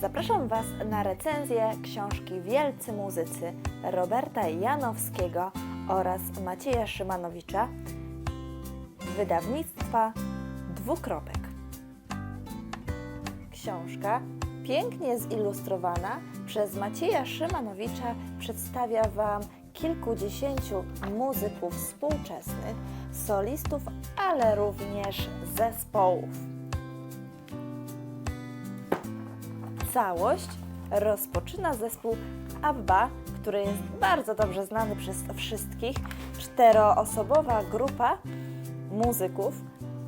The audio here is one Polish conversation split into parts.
Zapraszam Was na recenzję książki Wielcy Muzycy Roberta Janowskiego oraz Macieja Szymanowicza wydawnictwa Dwukropek. Książka, pięknie zilustrowana przez Macieja Szymanowicza, przedstawia Wam kilkudziesięciu muzyków współczesnych, solistów, ale również zespołów. Całość rozpoczyna zespół ABBA, który jest bardzo dobrze znany przez wszystkich. Czteroosobowa grupa muzyków,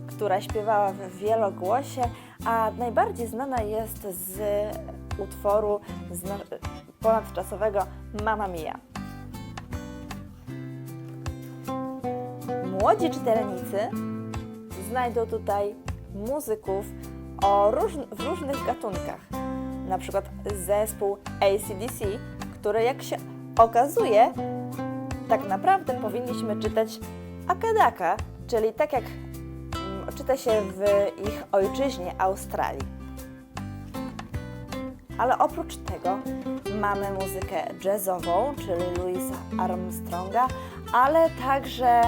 która śpiewała w wielogłosie, a najbardziej znana jest z utworu zna- ponadczasowego Mamma Mia. Młodzi czytelnicy znajdą tutaj muzyków o róż, w różnych gatunkach. Na przykład zespół ACDC, który jak się okazuje, tak naprawdę powinniśmy czytać Akadaka, czyli tak jak mm, czyta się w ich ojczyźnie Australii. Ale oprócz tego mamy muzykę jazzową, czyli Louisa Armstronga, ale także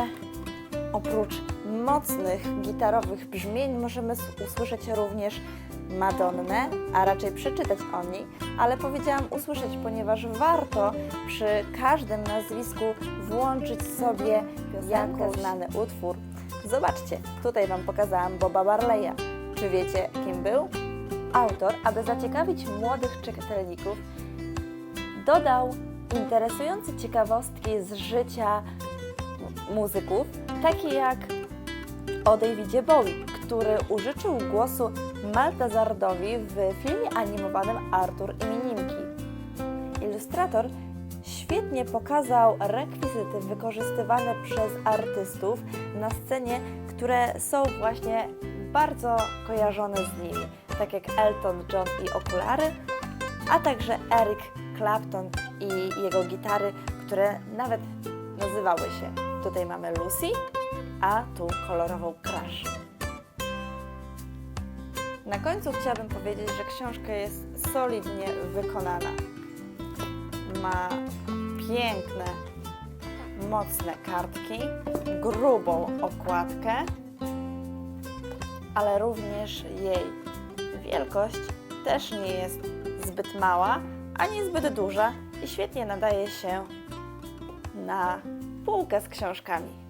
oprócz mocnych gitarowych brzmień możemy usłyszeć również Madonnę, a raczej przeczytać o niej, ale powiedziałam usłyszeć, ponieważ warto przy każdym nazwisku włączyć sobie jako znany utwór. Zobaczcie, tutaj Wam pokazałam Boba Marleya. Czy wiecie, kim był? Autor, aby zaciekawić młodych czytelników, dodał interesujące ciekawostki z życia mu- muzyków, takie jak o Davidzie Bowie, który użyczył głosu Maltazardowi w filmie animowanym Artur i Minimki. Ilustrator świetnie pokazał rekwizyty wykorzystywane przez artystów na scenie, które są właśnie bardzo kojarzone z nimi, tak jak Elton John i okulary, a także Eric Clapton i jego gitary, które nawet nazywały się. Tutaj mamy Lucy, a tu kolorową Crash. Na końcu chciałabym powiedzieć, że książka jest solidnie wykonana. Ma piękne, mocne kartki, grubą okładkę, ale również jej wielkość też nie jest zbyt mała, ani zbyt duża i świetnie nadaje się na półkę z książkami.